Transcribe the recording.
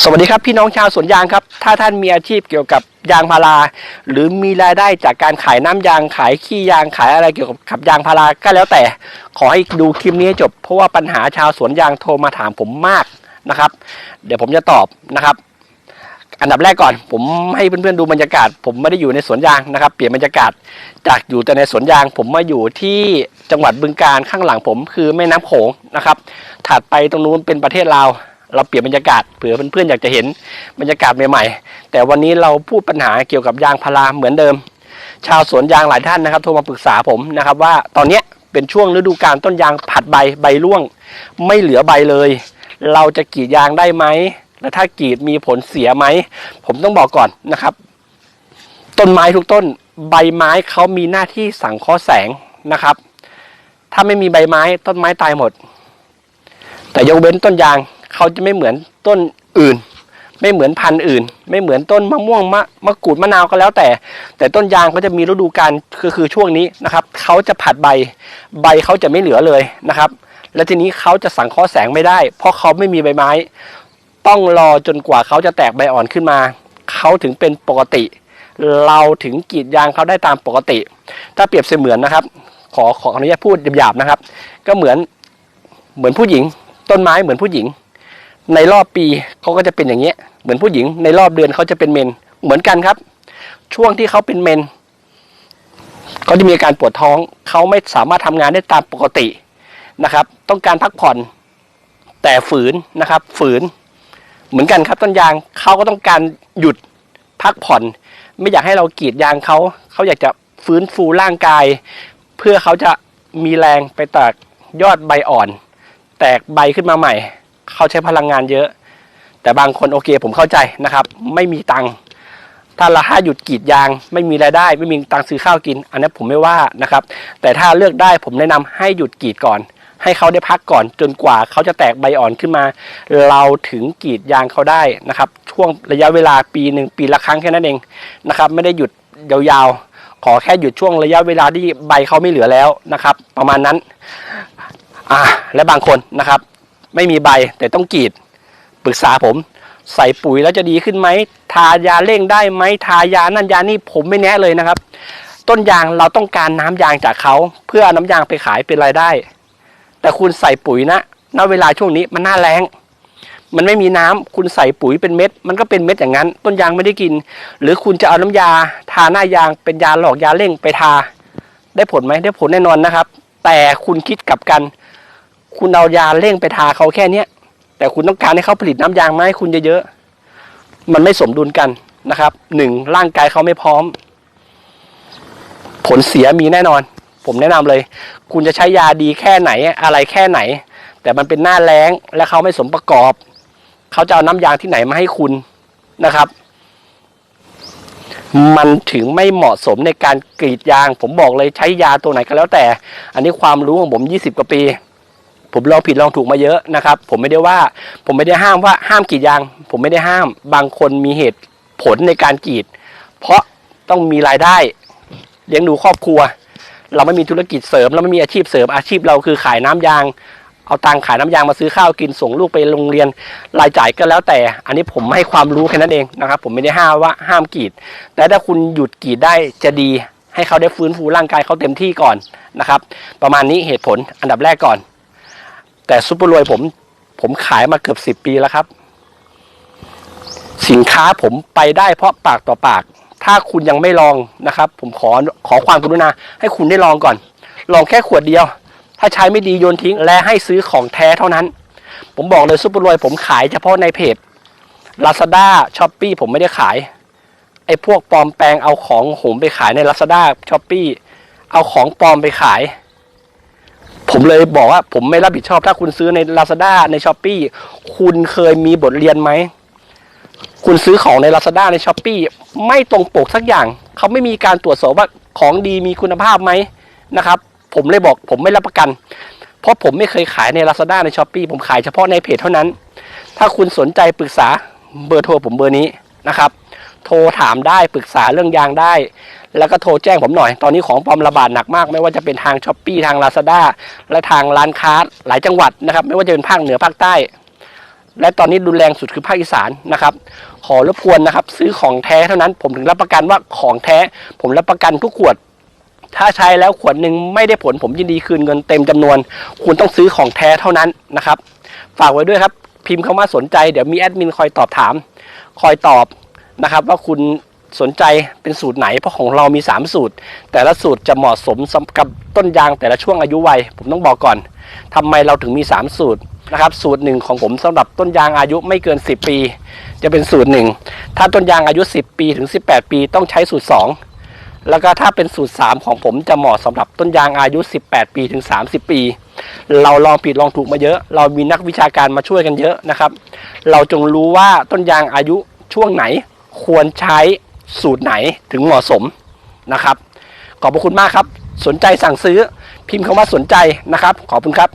สวัสดีครับพี่น้องชาวสวนยางครับ ถ้าท่านมีอาชีพเกี่ยวกับยางพารา หรือมีรายได้จากการขายน้ำยางขายขี้ยางขายอะไรเกี่ยวกับขับยางพาราก็แล้วแต่ ขอให้ดูคลิปนี้จบ เพราะว่าปัญหาชาวสวนยางโทรมาถามผมมากนะครับ เดี๋ยวผมจะตอบนะครับ อันดับแรกก่อนผมให้เพื่อนๆดูบรรยากาศ ผมไม่ได้อยู่ในสวนยางนะครับ เปลี่ยนบรรยากาศจากอยู่แต่ในสวนยาง ผมมาอยู่ที่จังหวัดบึงการข้างหลังผมคือแม่น้ำโขงนะครับถัดไปตรงนู้นเป็นประเทศลาว เราเปลี่ยนบรรยากาศเผื่อเพื่อนๆอยากจะเห็นบรรยากาศใหม่ๆ แต่วันนี้เราพูดปัญหาเกี่ยวกับยางพาราเหมือนเดิม ชาวสวนยางหลายท่านนะครับโทรมาปรึกษาผมนะครับว่าตอนนี้เป็นช่วงฤดูกาลต้นยางผัดใบใบร่วง ไม่เหลือใบเลย เราจะกรีดยางได้ไหมและถ้ากรีดมีผลเสียไหมผมต้องบอกก่อนนะครับ ต้นไม้ทุกต้น ใบไม้เขามีหน้าที่สังเคราะห์แสงนะครับ ถ้าไม่มีใบไม้ต้นไม้ตายหมด แต่ยกเว้นต้นยาง เขาจะไม่เหมือนต้นอื่น ไม่เหมือนพันธุ์อื่น ไม่เหมือนต้นมะม่วงมะมะกรูดมะนาวก็แล้วแต่ แต่ต้นยางเขาจะมีฤดูกาลคือคือช่วงนี้นะครับเขาจะผัดใบ ใบเขาจะไม่เหลือเลยนะครับ และทีนี้เขาจะสังเคราะห์แสงไม่ได้ เพราะเขาไม่มีใบไม้ ต้องรอจนกว่าเขาจะแตกใบอ่อนขึ้นมาเขาถึงเป็นปกติ เราถึงกรีดยางเขาได้ตามปกติ ถ้าเปรียบเสมือนนะครับ ขอขออนุญาตพูดหยาบๆนะครับ ก็เหมือนเหมือนผู้หญิง ต้นไม้เหมือนผู้หญิง ในรอบปีเขาก็จะเป็นอย่างเงี้ย เหมือนผู้หญิงในรอบเดือนเขาจะเป็นเมน เหมือนกันครับ ช่วงที่เขาเป็นเมนเขาจะมีอาการปวดท้อง เขาไม่สามารถทำงานได้ตามปกตินะครับ ต้องการพักผ่อน แต่ฝืนนะครับ ฝืน เหมือนกันครับต้นยางเขาก็ต้องการหยุดพักผ่อน ไม่อยากให้เรากรีดยางเขาเขาอยากจะฟื้นฟูร่างกาย เพื่อเขาจะมีแรงไปแตกยอดใบอ่อน แตกใบขึ้นมาใหม่ เขาใช้พลังงานเยอะ แต่บางคนโอเคผมเข้าใจนะครับ ไม่มีตังค์ถ้าเราห้าหยุดกีดยาง ไม่มีรายได้ ไม่มีตังค์ซื้อข้าวกิน อันนี้ผมไม่ว่านะครับ แต่ถ้าเลือกได้ผมแนะนำให้หยุดกีดก่อน ให้เขาได้พักก่อนจนกว่าเขาจะแตกใบอ่อนขึ้นมา เราถึงกีดยางเขาได้นะครับ ช่วงระยะเวลาปีหนึ่งปีละครั้งแค่นั้นเองนะครับ ไม่ได้หยุดยาวๆ ขอแค่หยุดช่วงระยะเวลาที่ใบเขาไม่เหลือแล้วนะครับ ประมาณนั้น อ่าและบางคนนะครับ ไม่มีใบแต่ต้องกรีดปรึกษาผม ใส่ปุ๋ยแล้วจะดีขึ้นไหมทายาเร่งได้ไหมทายานั่นยานี่ผมไม่แนะเลยนะครับ ต้นยางเราต้องการน้ำยางจากเขาเพื่อน้ำยางไปขายเป็นรายได้ แต่คุณใส่ปุ๋ยนะณเวลาช่วงนี้มันหน้าแรงมันไม่มีน้ำคุณใส่ปุ๋ยเป็นเม็ด มันก็เป็นเม็ดอย่างนั้น ต้นยางไม่ได้กิน หรือคุณจะเอาน้ำยา ทาหน้ายางเป็นยาหลอกยาเร่งไปทา ได้ผลไหมได้ผลแน่นอนนะครับ แต่คุณคิดกลับกัน คุณเอายาเร่งไปทาเขาแค่เนี้ยแต่คุณต้องการให้เขาผลิตน้ำยางมาให้คุณเยอะๆ มันไม่สมดุลกันนะครับหนึ่งร่างกายเขาไม่พร้อม ผลเสียมีแน่นอน ผมแนะนำเลย คุณจะใช้ยาดีแค่ไหนอะไรแค่ไหน แต่มันเป็นหน้าแรงและเขาไม่สมประกอบ เขาจะเอาน้ำยางที่ไหนมาให้คุณนะครับ มันถึงไม่เหมาะสมในการกรีดยาง ผมบอกเลยใช้ยาตัวไหนก็แล้วแต่ อันนี้ความรู้ของผม 20 กว่าปี ผมลองผิดลองถูกมาเยอะนะครับ ผมไม่ได้ว่า ผมไม่ได้ห้ามว่าห้ามกรีดยาง ผมไม่ได้ห้าม บางคนมีเหตุผลในการกรีด เพราะต้องมีรายได้เลี้ยงดูครอบครัว เราไม่มีธุรกิจเสริม เราไม่มีอาชีพเสริม อาชีพเราคือขายน้ำยาง เอาตังขายน้ำยางมาซื้อข้าวกินส่งลูกไปโรงเรียนรายจ่ายก็แล้วแต่ อันนี้ผมให้ความรู้แค่นั้นเองนะครับ ผมไม่ได้ห้ามว่าห้ามกรีด แต่ถ้าคุณหยุดกรีดได้จะดีให้เขาได้ฟื้นฟูร่างกายเขาเต็มที่ก่อนนะครับ ประมาณนี้เหตุผลอันดับแรกก่อน แต่ซุปเปอร์รวยผม ผมขายมาเกือบสิบปีแล้วครับ สินค้าผมไปได้เพราะปากต่อปาก ถ้าคุณยังไม่ลองนะครับ ผมขอขอความกรุณาให้คุณได้ลองก่อน ลองแค่ขวดเดียว ถ้าใช้ไม่ดีโยนทิ้ง และให้ซื้อของแท้เท่านั้น ผมบอกเลยซุปเปอร์รวยผมขายเฉพาะในเพจ Lazada s h o p e e ผมไม่ได้ขายไอ้พวกปลอมแปลงเอาของผมไปขายใน Lazada s h o p e e เอาของปลอมไปขาย ผมเลยบอกว่าผมไม่รับผิดชอบ ถ้าคุณซื้อใน Lazada ใน s h o p e e คุณเคยมีบทเรียนไหม คุณซื้อของใน Lazada ใน s h o p e e ไม่ตรงปกสักอย่าง เขาไม่มีการตรวจสอบว่าของดีมีคุณภาพไหมนะครับ ผมเลยบอกผมไม่รับประกัน เพราะผมไม่เคยขายใน Lazada ใน s h o p e e ผมขายเฉพาะในเพจเท่านั้น ถ้าคุณสนใจปรึกษาเบอร์โทรผมเบอร์นี้นะครับ โทรถามได้ปรึกษาเรื่องยางได้ แล้วก็โทรแจ้งผมหน่อย ตอนนี้ของปลอมระบาดหนักมาก ไม่ว่าจะเป็นทางช้อปปีทาง Lazada และทางร้านค้าหลายจังหวัดนะครับ ไม่ว่าจะเป็นภาคเหนือภาคใต้ และตอนนี้รุนแรงสุดคือภาคอีสานนะครับ ขอรบกวนนะครับ ซื้อของแท้เท่านั้น ผมถึงรับประกันว่าของแท้ ผมรับประกันทุกขวดถ้าใช้แล้วขวดหนึ่งไม่ได้ผลผมยินดีคืนเงินเต็มจำนวน คุณต้องซื้อของแท้เท่านั้นนะครับ ฝากไว้ด้วยครับ พิมพ์คำว่าสนใจเดี๋ยวมีแอดมินคอยตอบถาม คอยตอบ นะครับ ว่าคุณสนใจเป็นสูตรไหนเพราะของเรามี 3 สูตร แต่ละสูตรจะเหมาะสมกับต้นยางแต่ละช่วงอายุวัย ผมต้องบอกก่อนทำไมเราถึงมี 3 สูตรนะครับสูตรหนึ่งของผมสำหรับต้นยางอายุไม่เกิน 10 ปี จะเป็นสูตรหนึ่งถ้าต้นยางอายุ 10 ปีถึง 18 ปี ต้องใช้สูตร 2 แล้วก็ถ้าเป็นสูตร 3 ของผมจะเหมาะสำหรับต้นยางอายุ 18 ปีถึง 30 ปี เราลองผิดลองถูกมาเยอะ เรามีนักวิชาการมาช่วยกันเยอะนะครับ เราจงรู้ว่าต้นยางอายุช่วงไหน ควรใช้สูตรไหนถึงเหมาะสมนะครับ ขอบพระคุณมากครับ สนใจสั่งซื้อพิมพ์คำว่าสนใจนะครับ ขอบคุณครับ